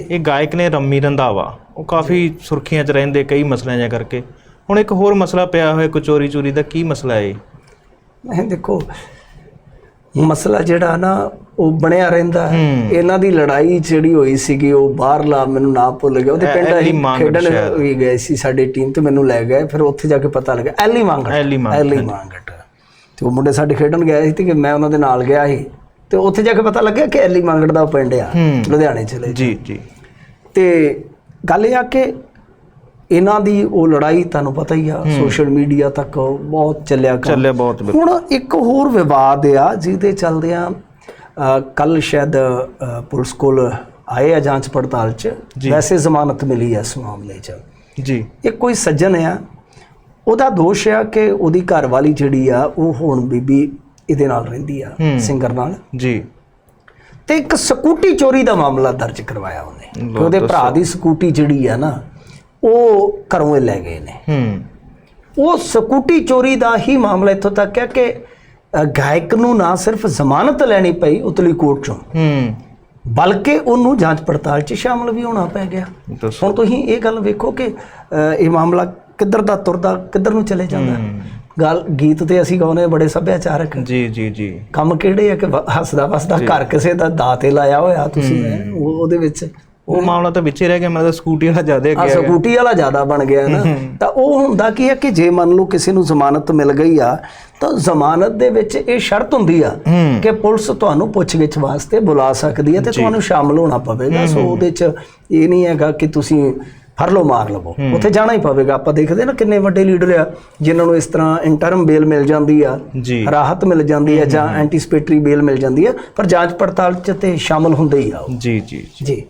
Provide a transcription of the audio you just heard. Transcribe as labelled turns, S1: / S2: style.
S1: ਇਹ ਗਾਇਕ ਨੇ ਰੰਮੀ ਰੰਧਾਵਾ। ਉਹ ਕਾਫੀ ਸੁਰਖੀਆਂ 'ਚ ਰਹਿੰਦੇ ਕਈ ਮਸਲਿਆਂ ਜਾਂ ਕਰਕੇ। ਹੁਣ ਇੱਕ ਹੋਰ ਮਸਲਾ ਪਿਆ ਹੋਇਆ ਕਚੋਰੀ ਚੋਰੀ ਦਾ ਕੀ ਮਸਲਾ ਹੈ ਇਹ?
S2: ਮੈਂ ਦੇਖੋ ਮਸਲਾ ਜਿਹੜਾ ਨਾ ਉਹ ਬਣਿਆ ਰਹਿੰਦਾ ਹੈ। ਇਹਨਾਂ ਦੀ ਲੜਾਈ ਜਿਹੜੀ ਹੋਈ ਸੀਗੀ ਉਹ ਬਾਹਰਲਾ ਮੈਨੂੰ ਨਾ ਭੁੱਲ ਗਿਆ। ਉਹਦੇ ਪਿੰਡ ਅਸੀਂ ਖੇਡਣ। ਵੀ ਗਏ ਸੀ ਸਾਡੀ ਟੀਮ ਤੇ ਮੈਨੂੰ ਲੈ ਗਏ। ਫਿਰ ਉੱਥੇ ਜਾ ਕੇ ਪਤਾ ਲੱਗਾ ਐਲੀ ਮੰਗਟ।
S1: ਐਲੀ ਮਾਂਗਟ,
S2: ਤੇ ਉਹ ਮੁੰਡੇ ਸਾਡੇ ਖੇਡਣ ਗਏ ਸੀ ਤੇ ਕਿ ਮੈਂ ਉਹਨਾਂ ਦੇ ਨਾਲ ਗਿਆ ਸੀ। ਤੇ ਉੱਥੇ ਜਾ ਕੇ ਪਤਾ ਲੱਗਿਆ ਕਿ ਐਲੀ ਮੰਗਟ ਦਾ ਪਿੰਡ ਆ। ਲੁਧਿਆਣੇ ਚਲੇ
S1: ਜੀ ਜੀ
S2: ਤੇ ਗੱਲ ਇਹ ਆ ਕਿ ਇਹਨਾਂ ਦੀ ਉਹ ਲੜਾਈ ਤੁਹਾਨੂੰ ਪਤਾ ਹੀ ਆ ਸੋਸ਼ਲ ਮੀਡੀਆ ਤੱਕ ਬਹੁਤ ਚੱਲਿਆ ਕੰਮ।
S1: ਚੱਲਿਆ ਬਹੁਤ।
S2: ਹੁਣ ਇੱਕ ਹੋਰ ਵਿਵਾਦ ਆ ਜਿਹਦੇ ਚੱਲਦਿਆਂ ਕੱਲ ਸ਼ਾਇਦ ਪੁਲਿਸ ਕੋਲ ਆਏ ਆ ਜਾਂਚ ਪੜਤਾਲ ਚ। ਵੈਸੇ ਜ਼ਮਾਨਤ ਮਿਲੀ ਆ ਇਸ ਮਾਮਲੇ ਚ
S1: ਜੀ
S2: ਇੱਕ ਕੋਈ ਸੱਜਣ ਆ ਉਹਦਾ ਦੋਸ਼ ਆ ਕਿ ਉਹਦੀ ਘਰ ਵਾਲੀ ਜਿਹੜੀ ਆ ਉਹ ਹੁਣ ਬੀਬੀ ਇਹਦੇ ਨਾਲ ਰਹਿੰਦੀ ਆ। ਸਿੰਗਰ ਨਾਲ।
S1: ਜੀ।
S2: ਤੇ ਇੱਕ ਸਕੂਟੀ ਚੋਰੀ ਦਾ ਮਾਮਲਾ ਦਰਜ ਕਰਵਾਇਆ ਉਹਨੇ। ਉਹਦੇ ਭਰਾ ਦੀ ਸਕੂਟੀ ਜਿਹੜੀ ਆ ਨਾ ਉਹ ਘਰੋਂ ਲੈ ਗਏ ਨੇ।
S1: ਹੂੰ।
S2: ਉਹ ਸਕੂਟੀ ਚੋਰੀ ਦਾ ਹੀ ਮਾਮਲਾ ਇੱਥੋਂ ਤੱਕ ਹੈ ਕਿ ਗਾਇਕ ਨੂੰ ਨਾ ਸਿਰਫ ਜ਼ਮਾਨਤ ਲੈਣੀ ਪਈ ਉਤਲੀ ਕੋਰਟ ਚੋਂ
S1: ਹੂੰ।
S2: ਬਲਕਿ ਉਹਨੂੰ ਜਾਂਚ ਪੜਤਾਲ 'ਚ ਸ਼ਾਮਲ ਵੀ ਹੋਣਾ ਪੈ ਗਿਆ। ਹੁਣ ਤੁਸੀਂ ਇਹ ਗੱਲ ਵੇਖੋ ਕਿ ਇਹ ਮਾਮਲਾ ਕਿੱਧਰ ਦਾ ਤੁਰਦਾ ਕਿੱਧਰ ਨੂੰ ਚਲੇ ਜਾਂਦਾ। ਗੱਲ ਗੀਤ ਤੇ ਅਸੀਂ ਗਾਉਂਦੇ ਹਾਂ ਬੜੇ ਸੱਭਿਆਚਾਰਕ।
S1: ਜੀ ਜੀ ਜੀ।
S2: ਕੰਮ ਕਿਹੜੇ ਆ ਕਿ ਹੱਸਦਾ ਵਸਦਾ ਘਰ ਕਿਸੇ ਦਾ ਦਾਤੇ ਲਾਇਆ ਹੋਇਆ ਤੁਸੀਂ ਉਹ- ਉਹਦੇ ਵਿੱਚ।
S1: ਉਹ ਮਾਮਲਾ ਤਾਂ ਵਿੱਚੇ ਰਹਿ ਗਿਆ ਮਤਲਬ ਸਕੂਟੀ ਵਾਲਾ ਜ਼ਿਆਦਾ
S2: ਆ
S1: ਅੱਗੇ ਆ ਗਿਆ।
S2: ਸਕੂਟੀ ਵਾਲਾ ਜ਼ਿਆਦਾ ਬਣ ਗਿਆ ਨਾ। ਤਾਂ ਉਹ ਹੁੰਦਾ ਕੀ ਹੈ ਕਿ ਜੇ ਮੰਨ ਲਓ ਕਿਸੇ ਨੂੰ ਜ਼ਮਾਨਤ ਮਿਲ ਗਈ ਆ ਤਾਂ ਜ਼ਮਾਨਤ ਦੇ ਵਿੱਚ ਇਹ ਸ਼ਰਤ ਹੁੰਦੀ ਆ ਕਿ ਪੁਲਿਸ ਤੁਹਾਨੂੰ ਪੁੱਛਗਿੱਛ ਵਾਸਤੇ ਬੁਲਾ ਸਕਦੀ ਹੈ ਤੇ ਤੁਹਾਨੂੰ ਸ਼ਾਮਲ ਹੋਣਾ ਪਵੇਗਾ। ਸੋ ਉਹਦੇ 'ਚ ਇਹ ਨਹੀਂ ਹੈਗਾ ਕਿ ਤੁਸੀਂ ਫੜ ਲਓ ਮਾਰ ਲਵੋ। ਉੱਥੇ ਜਾਣਾ ਹੀ ਪਵੇਗਾ। ਆਪਾਂ ਦੇਖਦੇ ਨਾ ਕਿੰਨੇ ਵੱਡੇ ਲੀਡਰ ਆ ਜਿਨ੍ਹਾਂ ਨੂੰ ਇਸ ਤਰ੍ਹਾਂ ਇੰਟਰਮ ਬੇਲ ਮਿਲ ਜਾਂਦੀ ਆ ਰਾਹਤ ਮਿਲ ਜਾਂਦੀ ਹੈ ਜਾਂ ਐਂਟੀਸਪੇਟਰੀ ਬੇਲ ਮਿਲ ਜਾਂਦੀ ਹੈ ਪਰ ਜਾਂਚ ਪੜਤਾਲ 'ਚ ਤੇ ਸ਼ਾਮਲ ਹੁੰਦੇ ਹੀ ਆ
S1: ਜੀ ਜੀ।
S2: ਜੀ।